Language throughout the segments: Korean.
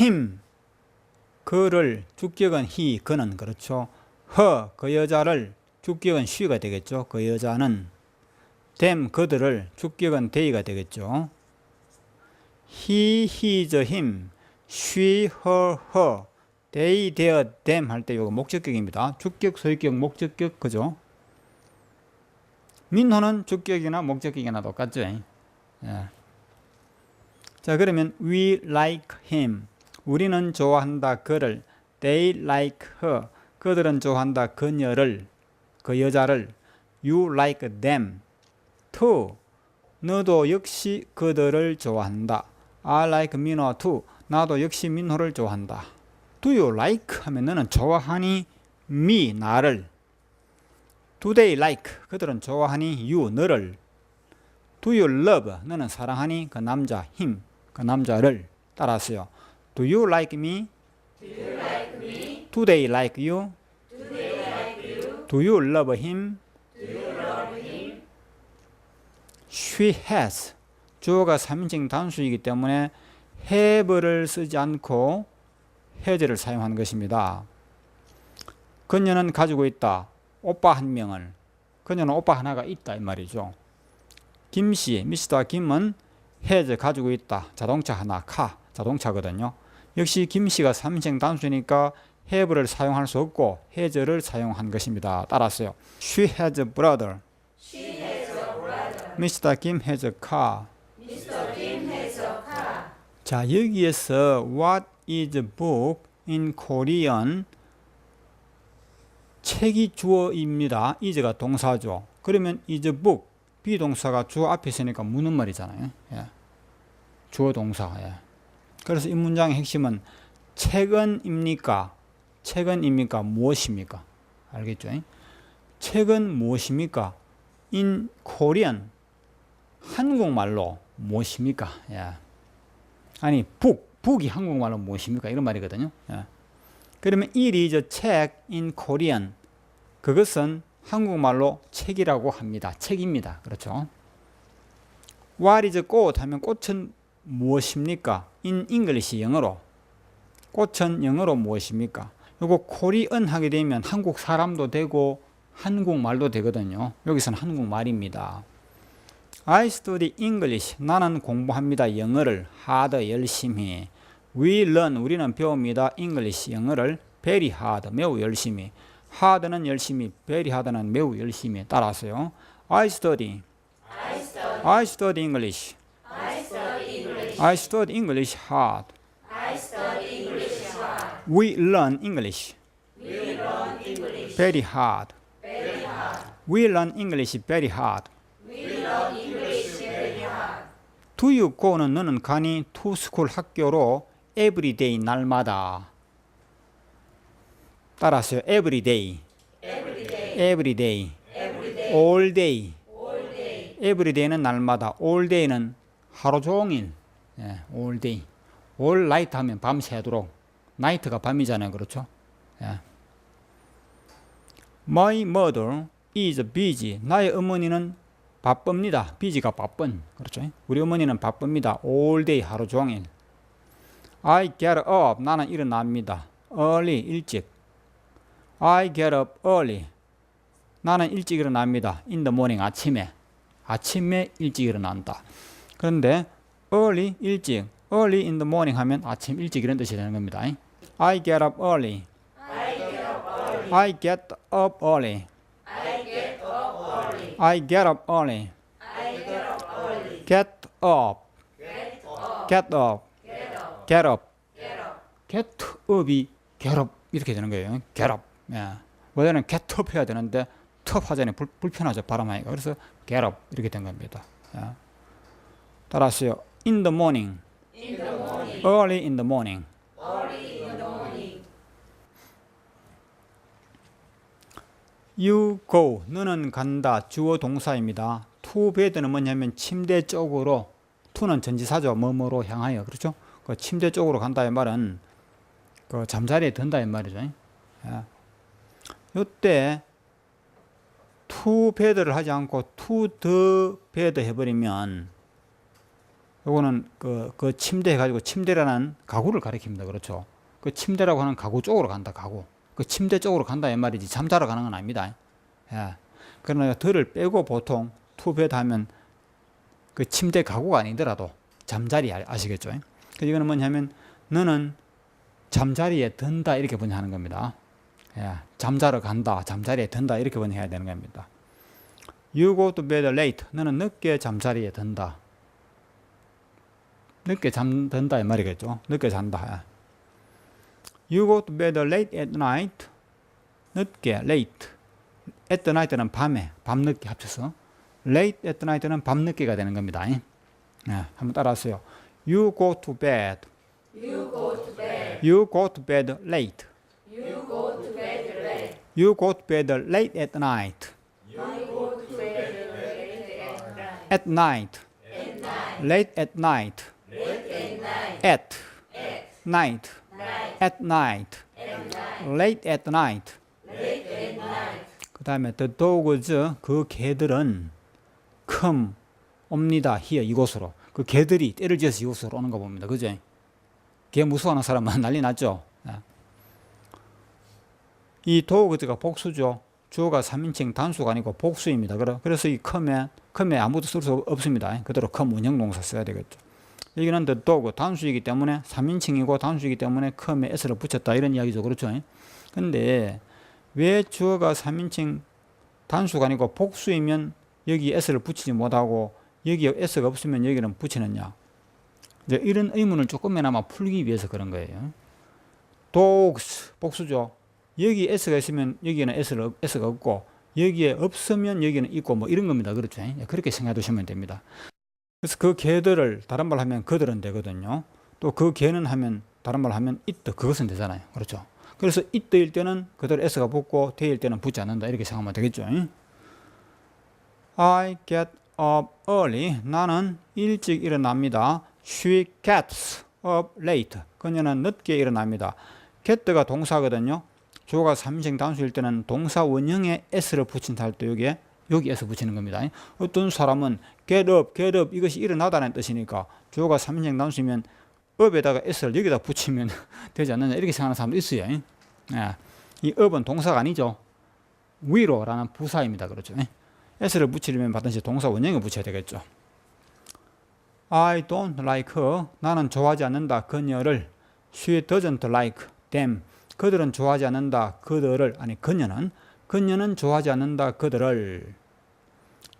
him 그를 주격은 he 그는 그렇죠. her 그 여자를 주격은 she가 되겠죠. 그 여자는 them 그들을 주격은 they가 되겠죠. he, his, him, she, her, her, they, their, them 할 때 이거 목적격입니다. 주격, 소유격, 목적격 그죠? 민호는 주격이나 목적격이나 똑같죠. 예. 자 그러면 we like him 우리는 좋아한다 그를 they like her. 그들은 좋아한다 그녀를 그 여자를. You like them too. 너도 역시 그들을 좋아한다. I like 민호 too. 나도 역시 민호를 좋아한다. Do you like? 하면 너는 좋아하니? Me 나를. Do they like? 그들은 좋아하니? You 너를. Do you love? 너는 사랑하니? 그 남자 him. 그 남자를 따라서요 do you like me do they like you do you love him she has 주어가 3인칭 단수이기 때문에 have를 쓰지 않고 has를 사용한 것입니다. 그녀는 가지고 있다. 오빠 한 명을. 그녀는 오빠 하나가 있다 이 말이죠. 김씨, 미스터 김은 has 가지고 있다. 자동차 하나, 카 자동차거든요. 역시 김씨가 3인칭 단수니까 have를 사용할 수 없고 has를 사용한 것입니다. 따라서요. She has a brother. Mr. Kim has a car. 자, 여기에서 what is a book in Korean 책이 주어입니다. is가 동사죠. 그러면 is a book 비동사가 주어 앞에 있으니까 묻는 말이잖아요. 예. 주어 동사. 예. 그래서 이 문장의 핵심은 책은입니까? 책은입니까? 무엇입니까? 알겠죠? 책은 무엇입니까? in Korean 한국말로 무엇입니까? 예. 아니 북 북이 한국말로 무엇입니까? 이런 말이거든요. 예. 그러면 is a check in Korean 그것은 한국말로 책이라고 합니다. 책입니다. 그렇죠? What is 꽃 하면 꽃은 무엇입니까? In English 영어로 꽃은 영어로 무엇입니까? 요거 코리언 하게 되면 한국 사람도 되고 한국말도 되거든요. 여기서는 한국말입니다. I study English. 나는 공부합니다. 영어를 hard 열심히. We learn. 우리는 배웁니다. English 영어를 very hard. 매우 열심히. hard는 열심히, very hard는 매우 열심히. 따라서요. I study. I study English. I study English hard. We learn English. Very hard. We learn English very hard. Do you go는 너는 가니 to school 학교로 every day 날마다 따라서요 every day every day all day every day는 날마다 all day는 하루 종일 예, all day all night 하면 밤새도록 night가 밤이잖아요 그렇죠 예. My mother is busy 나의 어머니는 바쁩니다. 비지가 바쁜. 그렇죠? 우리 어머니는 바쁩니다. all day 하루 종일. I get up. 나는 일어납니다. early 일찍. I get up early. 나는 일찍 일어납니다. in the morning 아침에. 아침에 일찍 일어난다. 그런데 early 일찍. early in the morning 하면 아침 일찍 이런 뜻이 되는 겁니다. I get up early. I get up early. I get up early. Get up. Get up. Get up. Get up이 get up 이렇게 되는 거예요. Get up. 예. 원래는 get up 해야 되는데 top 하자니 불, 불편하죠 발음하기가. 그래서 get up 이렇게 된 겁니다. 예. 따라서요. In the morning. Early in the morning. You go. 너는 간다. 주어 동사입니다. to bed는 뭐냐면 침대 쪽으로 to는 전지사죠. 뭐뭐로 향하여. 그렇죠? 그 침대 쪽으로 간다 이 말은 그 잠자리에 든다 이 말이죠. 예. 요때 to bed를 하지 않고 to the bed 해버리면 요거는 그, 그 침대 해가지고 침대라는 가구를 가리킵니다. 그렇죠. 그 침대라고 하는 가구 쪽으로 간다. 가구. 그 침대 쪽으로 간다 이 말이지 잠자러 가는 건 아닙니다. 예. 그러나 더를 빼고 보통 투베드 하면 그 침대 가구가 아니더라도 잠자리 아- 아시겠죠? 그 이거는 뭐냐면 너는 잠자리에 든다 이렇게 번역하는 겁니다. 예. 잠자러 간다, 잠자리에 든다 이렇게 번역해야 되는 겁니다. You go to bed late. 너는 늦게 잠자리에 든다. 늦게 잠든다 이 말이겠죠. 늦게 잔다. 예. You go to bed late at night. 늦게 late. at night는 밤에 밤늦게 합쳐서 late at night는 밤늦게가 되는 겁니다. 예. 한번 따라하세요. You go to bed. You go to bed. You go to bed late. You go to bed late. You go to bed late at night. You go to bed late at night. At night. At night. Late at night. At night. At night. night. At night. At night. Late at night. 그 다음에 the dogs 그 개들은 come 옵니다 here 이곳으로 그 개들이 때를 지어서 이곳으로 오는 거 봅니다 그죠 개 무서워하는 사람은 난리 났죠 예. 이 dogs가 복수죠 주어가 3인칭 단수가 아니고 복수입니다 그래- 그래서 이 come에 come에 아무도 쓸 수 없습니다 그대로 come 운영동사 써야 되겠죠 여기는 the dog 단수이기 때문에 3인칭이고 단수이기 때문에 come에 s를 붙였다 이런 이야기죠. 그렇죠? 근데 왜 주어가 3인칭 단수가 아니고 복수이면 여기 s를 붙이지 못하고 여기에 s가 없으면 여기는 붙이느냐? 이제 이런 의문을 조금이나마 풀기 위해서 그런 거예요. dogs 복수죠. 여기 s가 있으면 여기는 s를, s가 없고 여기에 없으면 여기는 있고 뭐 이런 겁니다. 그렇죠? 예, 그렇게 생각해 두시면 됩니다 그래서 그 개들을 다른 말 하면 그들은 되거든요 또 그 개는 하면 다른 말 하면 it 그것은 되잖아요 그렇죠 그래서 이때일 때는 그대로 s가 붙고 대일 때는 붙지 않는다 이렇게 생각하면 되겠죠. I get up early. 나는 일찍 일어납니다. She gets up late. 그녀는 늦게 일어납니다. get가 동사거든요. 주어가 삼인칭 단수일 때는 동사 원형에 s를 붙인다 할때 여기에 여기 s 붙이는 겁니다. 어떤 사람은 get up, 이것이 일어나다는 뜻이니까 주어가 삼인칭 단수이면 up에다가 s를 여기다 붙이면 되지 않느냐 이렇게 생각하는 사람도 있어요. 예. 이 up은 동사가 아니죠. 위로라는 부사입니다. 그렇죠. 예. s를 붙이려면 받든지 동사 원형에 붙여야 되겠죠. I don't like her. 나는 좋아하지 않는다. 그녀를. She doesn't like them. 그들은 좋아하지 않는다. 그들을 아니 그녀는 그녀는 좋아하지 않는다. 그들을.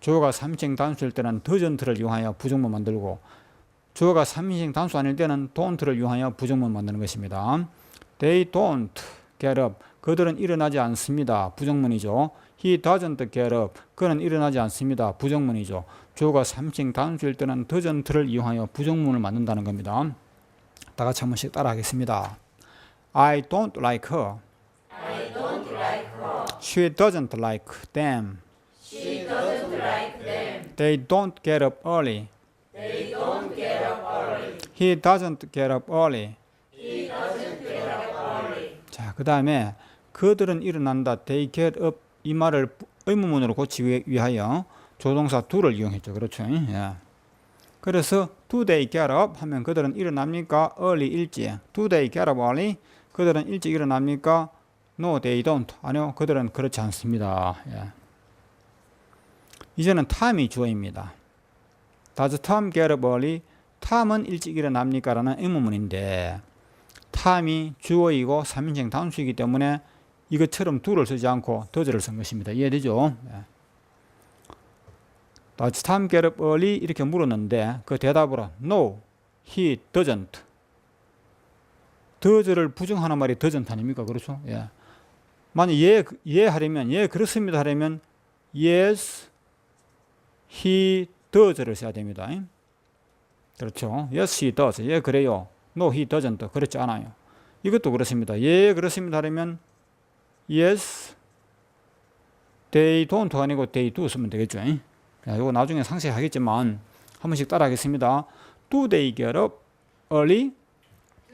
주어가 3인칭 단수일 때는 doesn't를 이용하여 부정문 만들고 주어가 3인칭 단수 아닐 때는 don't를 이용하여 부정문 만드는 것입니다. They don't get up. 그들은 일어나지 않습니다. 부정문이죠. He doesn't get up. 그는 일어나지 않습니다. 부정문이죠. 주어가 3칭 단수일 때는 doesn't를 이용하여 부정문을 만든다는 겁니다. 다 같이 한 번씩 따라하겠습니다. I don't like her. I don't like her. She doesn't like them. They don't get up early. They don't get up early. He doesn't get up early. He doesn't get up early. 자, 그 다음에 그들은 일어난다. They get up 이 말을 의문문으로 고치기 위하여 조동사 do를 이용했죠. 그렇죠? 예. 그래서 do they get up 하면 그들은 일어납니까? early 일찍. do they get up early? 그들은 일찍 일어납니까? no they don't. 아니요. 그들은 그렇지 않습니다. 예. 이제는 time이 주어입니다. does Tom get up early? 탐은 일찍 일어납니까? 라는 의문문인데 탐이 주어이고 3인칭 단수이기 때문에 이것처럼 do를 쓰지 않고 does를 쓴 것입니다. 이해되죠? 예. Does Tom get up early? 이렇게 물었는데 그 대답으로 No, he doesn't. does를 부정하는 말이 doesn't 아닙니까? 그렇죠? 예. 만약 예, 예 하려면 예 그렇습니다 하려면 yes, he does를 써야 됩니다. 그렇죠? Yes, he does. 예 그래요. No, he doesn't. 그렇지 않아요. 이것도 그렇습니다. 예 그렇습니다 하려면 yes, they don't 아니고 they do 쓰면 되겠죠. 자, 이거 나중에 상세히 하겠지만 한 번씩 따라 하겠습니다. Do they get up early?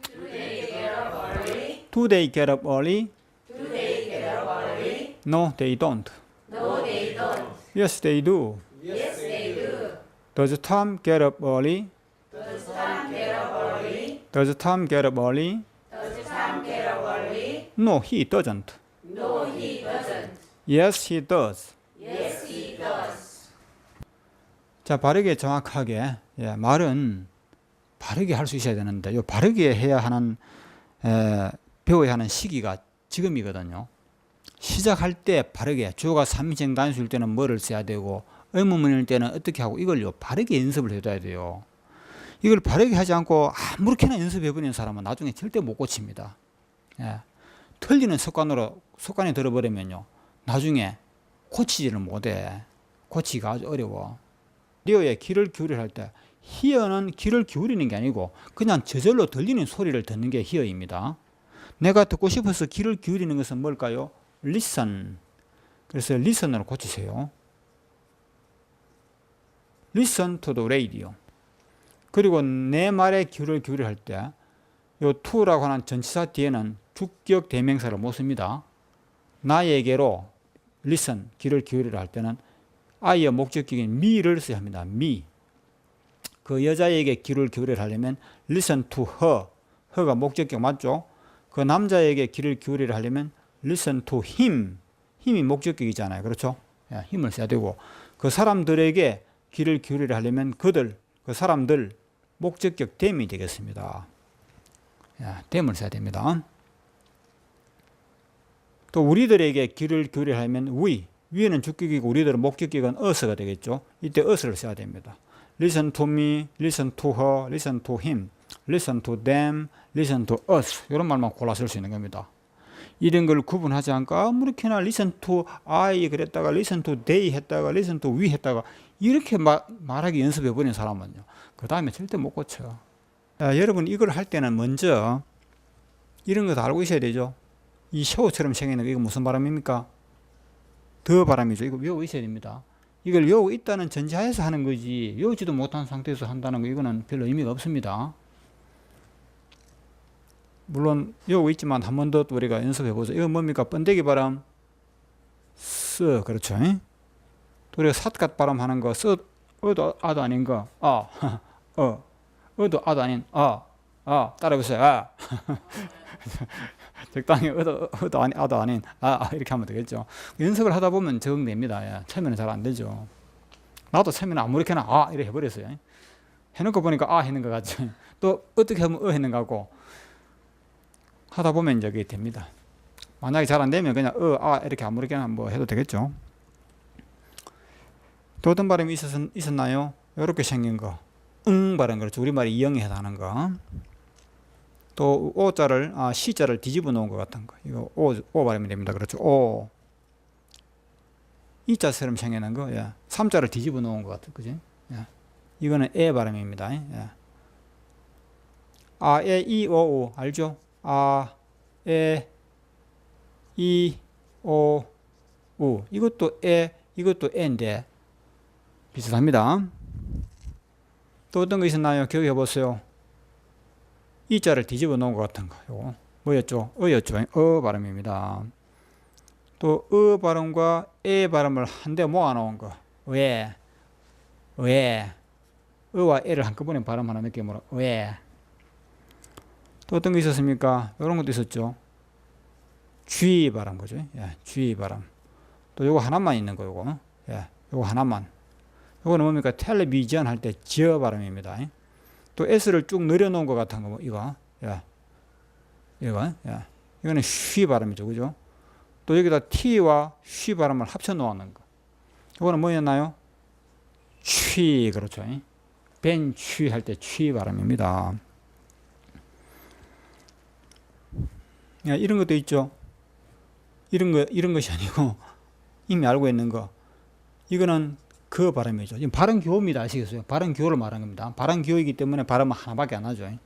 Do they get up early? Do they get up early? Do they get up early? No, they don't. No, they don't. Yes, they do. Yes, they do. Does Tom get up early? Does Does Tom get up early? No, he doesn't. Yes, he does. 자, 바르게 정확하게 예, 말은 바르게 할 수 있어야 되는데 요 바르게 해야 하는 에, 배워야 하는 시기가 지금이거든요. 시작할 때 바르게 주어가 삼인칭 단수일 때는 뭐를 써야 되고 의문문일 때는 어떻게 하고 이걸요 바르게 연습을 해둬야 돼요. 이걸 바르게 하지 않고 아무렇게나 연습해버리는 사람은 나중에 절대 못 고칩니다. 예. 틀리는 습관으로 습관이 들어버리면요 나중에 고치지를 못해. 고치기가 아주 어려워. 리오에 귀를 기울이려 할때 히어는 귀를 기울이는 게 아니고 그냥 저절로 들리는 소리를 듣는 게 히어입니다. 내가 듣고 싶어서 귀를 기울이는 것은 뭘까요? listen. 그래서 listen으로 고치세요. Listen to the radio. 그리고 내 말에 귀를 기울이려 할때 요 to라고 하는 전치사 뒤에는 주격 대명사를 못 씁니다. 나에게로 listen 귀를 기울이려 할 때는 아이의 목적격인 me를 써야 합니다. me. 그 여자에게 귀를 기울이려 하려면 listen to her. her가 목적격 맞죠? 그 남자에게 귀를 기울이려 하려면 listen to him. 힘이 목적격이잖아요. 그렇죠? 예, 힘을 써야 되고 그 사람들에게 귀를 기울이려 하려면 그들, 그 사람들 목적격 them이 되겠습니다. 야, them을 써야 됩니다. 또 우리들에게 귀를 기울이려 하면 we, 위에는 주격이고 우리들은 목적격은 us가 되겠죠. 이때 us를 써야 됩니다. listen to me, listen to her, listen to him, listen to them, listen to us 이런 말만 골라 쓸 수 있는 겁니다. 이런 걸 구분하지 않고 아무렇게나 listen to I 그랬다가 listen to they 했다가 listen to we 했다가 이렇게 마, 말하기 연습해 버린 사람은요. 그 다음에 절대 못 고쳐. 아, 여러분 이걸 할 때는 먼저 이런 거 다 알고 있어야 되죠. 이 셔우처럼 생기는 거 이거 무슨 바람입니까? 더 바람이죠. 이거 외우고 있어야 됩니다. 이걸 외우고 있다는 전제하에서 하는 거지 외우지도 못한 상태에서 한다는 거 이거는 별로 의미가 없습니다. 물론 외우고 있지만 한 번 더 우리가 연습해 보죠. 이거 뭡니까? 번데기 바람. 쓰 그렇죠. 또 우리가 삿갓 바람 하는 거 쓰, 어도 아도 아닌 거. 아, 어, 어도 아도 아닌 아, 아 따라해 보세요. 아. 적당히 어도, 어도 아니, 아도 아닌 아, 아 이렇게 하면 되겠죠. 연습을 하다 보면 적응됩니다. 예. 처음에는 잘 안 되죠. 나도 처음에는 아무렇게나 아 이래 해버렸어요. 해놓고 보니까 아 했는 것 같죠. 또 어떻게 하면 어 했는 것 같고 하다 보면 이제 그게 됩니다. 만약에 잘 안 되면 그냥 어, 아 이렇게 아무렇게나 뭐 해도 되겠죠. 또 어떤 발음이 있었, 있었나요? 이렇게 생긴 거. 응 발음 그렇죠. 우리말이 이형에 해당하는 거. 또 오자를 아 시자를 뒤집어 놓은 것 같은 거. 이거 오, 오 발음이 됩니다. 그렇죠. 오. 이자처럼 생겨난 거. 예. 삼자를 뒤집어 놓은 것 같은 그지? 예. 이거는 에 발음입니다. 예. 아, 에, 이, 오, 오 알죠? 아, 에, 이, 오, 우. 이것도 에, 이것도 에인데 비슷합니다. 또 어떤 거 있었나요? 기억해 보세요. 이 자를 뒤집어 놓은 것 같은 거. 요거 뭐였죠? 어였죠. 어 발음입니다. 또 어 발음과 에 발음을 한데 모아 놓은 거. 왜? 왜? 어와 에를 한꺼번에 발음하는 느낌으로 왜? 또 어떤 게 있었습니까? 이런 것도 있었죠. 쥐 발음 거죠. 예, 쥐 발음. 또 요거 하나만 있는 거 요거. 예, 요거 하나만. 요거는 뭡니까? 텔레비전 할 때 지어 발음입니다. 또 S를 쭉 늘려놓은 것 같은 거, 뭐 이거. 야. 이거. 야. 이거는 쉬 발음이죠. 그죠? 또 여기다 T와 쉬 발음을 합쳐 놓는 거. 이거는 뭐였나요? 취, 그렇죠. 벤취 할 때 취 발음입니다. 이런 것도 있죠. 이런 거, 이런 것이 아니고, 이미 알고 있는 거. 이거는 그 발음이죠. 지금 발음 교호입니다. 아시겠어요? 발음 교호를 말하는 겁니다. 발음 교호이기 때문에 발음은 하나밖에 안 하죠.